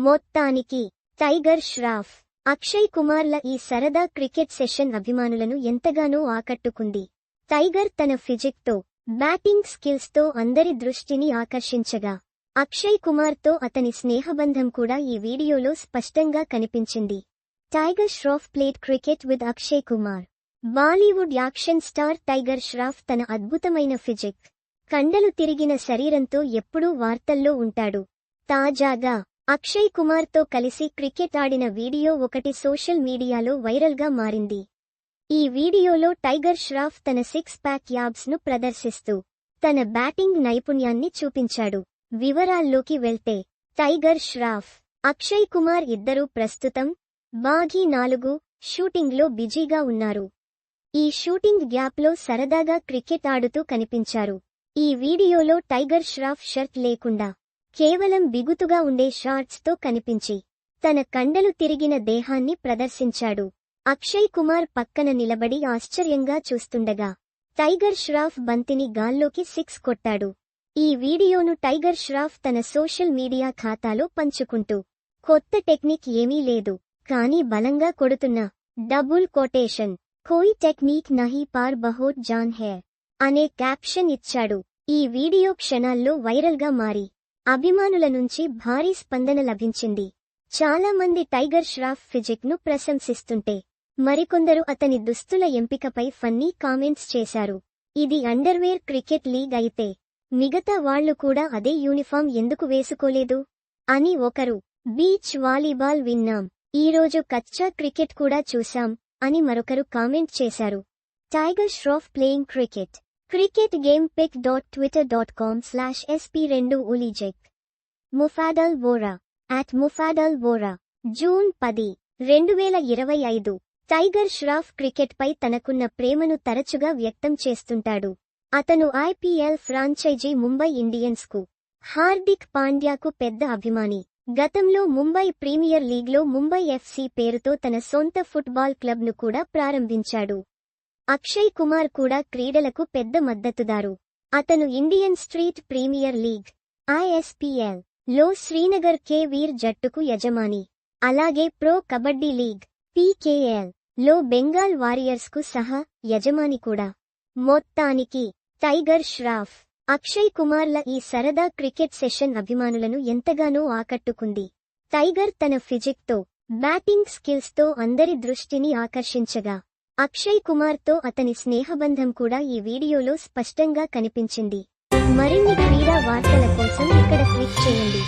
మొత్తానికి టైగర్ ష్రాఫ్ అక్షయ్ కుమార్ల ఈ సరదా క్రికెట్ సెషన్ అభిమానులను ఎంతగానో ఆకట్టుకుంది. టైగర్ తన ఫిజిక్తో బ్యాటింగ్ స్కిల్స్తో అందరి దృష్టిని ఆకర్షించగా అక్షయ్ కుమార్తో అతని స్నేహబంధం కూడా ఈ వీడియోలో స్పష్టంగా కనిపించింది. Tiger Shroff played cricket with Akshay Kumar. Bollywood action star Tiger Shroff తన అద్భుతమైన ఫిజిక్ కండలు తిరిగిన శరీరంతో ఎప్పుడూ వార్తల్లో ఉంటాడు. తాజాగా అక్షయ్ కుమార్తో కలిసి క్రికెట్ ఆడిన వీడియో ఒకటి సోషల్ మీడియాలో వైరల్గా మారింది. ఈ వీడియోలో టైగర్ ష్రాఫ్ తన సిక్స్ ప్యాక్ యాబ్స్ను ప్రదర్శిస్తూ తన బ్యాటింగ్ నైపుణ్యాన్ని చూపించాడు. వివరాల్లోకి వెళ్తే టైగర్ ష్రాఫ్ అక్షయ్ కుమార్ ఇద్దరూ ప్రస్తుతం బాఘీ నాలుగు షూటింగ్లో బిజీగా ఉన్నారు. ఈ షూటింగ్ గ్యాప్లో సరదాగా క్రికెట్ ఆడుతూ కనిపించారు. ఈ వీడియోలో టైగర్ ష్రాఫ్ షర్ట్ లేకుండా కేవలం బిగుతుగా ఉండే షార్ట్స్తో కనిపించి తన కండలు తిరిగిన దేహాన్ని ప్రదర్శించాడు. అక్షయ్ కుమార్ పక్కన నిలబడి ఆశ్చర్యంగా చూస్తుండగా టైగర్ ష్రాఫ్ బంతిని గాల్లోకి సిక్స్ కొట్టాడు. ఈ వీడియోను టైగర్ ష్రాఫ్ తన సోషల్ మీడియా ఖాతాలో పంచుకుంటూ కొత్త టెక్నిక్ ఏమీ లేదు కానీ బలంగా కొడుతున్న డబుల్ కొటేషన్ కోయి టెక్నిక్ నహీ పార్ బహోట్ జాన్ హే అనే క్యాప్షన్ ఇచ్చాడు. ఈ వీడియో క్షణాల్లో వైరల్గా మారి అభిమానుల నుంచి భారీ స్పందన లభించింది. చాలా మంది టైగర్ ష్రాఫ్ ఫిజిక్ను ప్రశంసిస్తుంటే మరికొందరు అతని దుస్తుల ఎంపికపై ఫన్నీ కామెంట్స్ చేశారు. ఇది అండర్వేర్ క్రికెట్ లీగ్ అయితే మిగతా వాళ్ళు కూడా అదే యూనిఫామ్ ఎందుకు వేసుకోలేదు? అని ఒకరు బీచ్ వాలీబాల్ విన్నాం. ఈరోజు కచ్చా క్రికెట్ కూడా చూశాం అని మరొకరు కామెంట్ చేశారు. Tiger Shroff playing cricket. Cricket game pic dot Twitter dot com slash SP రెండు ఉలీజెక్ ముఫాడల్ బోరా అట్ ముఫాడల్ బోరా జూన్ పది రెండు వేల ఇరవై ఐదు. టైగర్ ష్రాఫ్ క్రికెట్పై తనకున్న ప్రేమను తరచుగా వ్యక్తం చేస్తుంటాడు. అతను ఐపీఎల్ ఫ్రాంచైజీ ముంబై ఇండియన్స్కు హార్దిక్ పాండ్యాకు పెద్ద అభిమాని. గతంలో ముంబై ప్రీమియర్ లీగ్లో ముంబై ఎఫ్సీ పేరుతో తన సొంత ఫుట్బాల్ క్లబ్ను కూడా ప్రారంభించాడు. అక్షయ్ కుమార్ కూడా క్రీడలకు పెద్ద మద్దతుదారు. అతను ఇండియన్ స్ట్రీట్ ప్రీమియర్ లీగ్ ఐఎస్పీఎల్లో శ్రీనగర్ కే వీర్ జట్టుకు యజమాని. అలాగే ప్రో కబడ్డీ లీగ్ పీకేఎల్లో బెంగాల్ వారియర్స్కు సహా యజమాని కూడా. మొత్తానికి టైగర్ ష్రాఫ్ అక్షయ్ కుమార్ల ఈ సరదా క్రికెట్ సెషన్ అభిమానులను ఎంతగానో ఆకట్టుకుంది. టైగర్ తన ఫిజిక్తో బ్యాటింగ్ స్కిల్స్తో అందరి దృష్టిని ఆకర్షించగా అక్షయ్ కుమార్తో అతని స్నేహబంధం కూడా ఈ వీడియోలో స్పష్టంగా కనిపించింది. మరిన్ని క్రీడా వార్తల కోసం ఇక్కడ క్లిక్ చేయండి.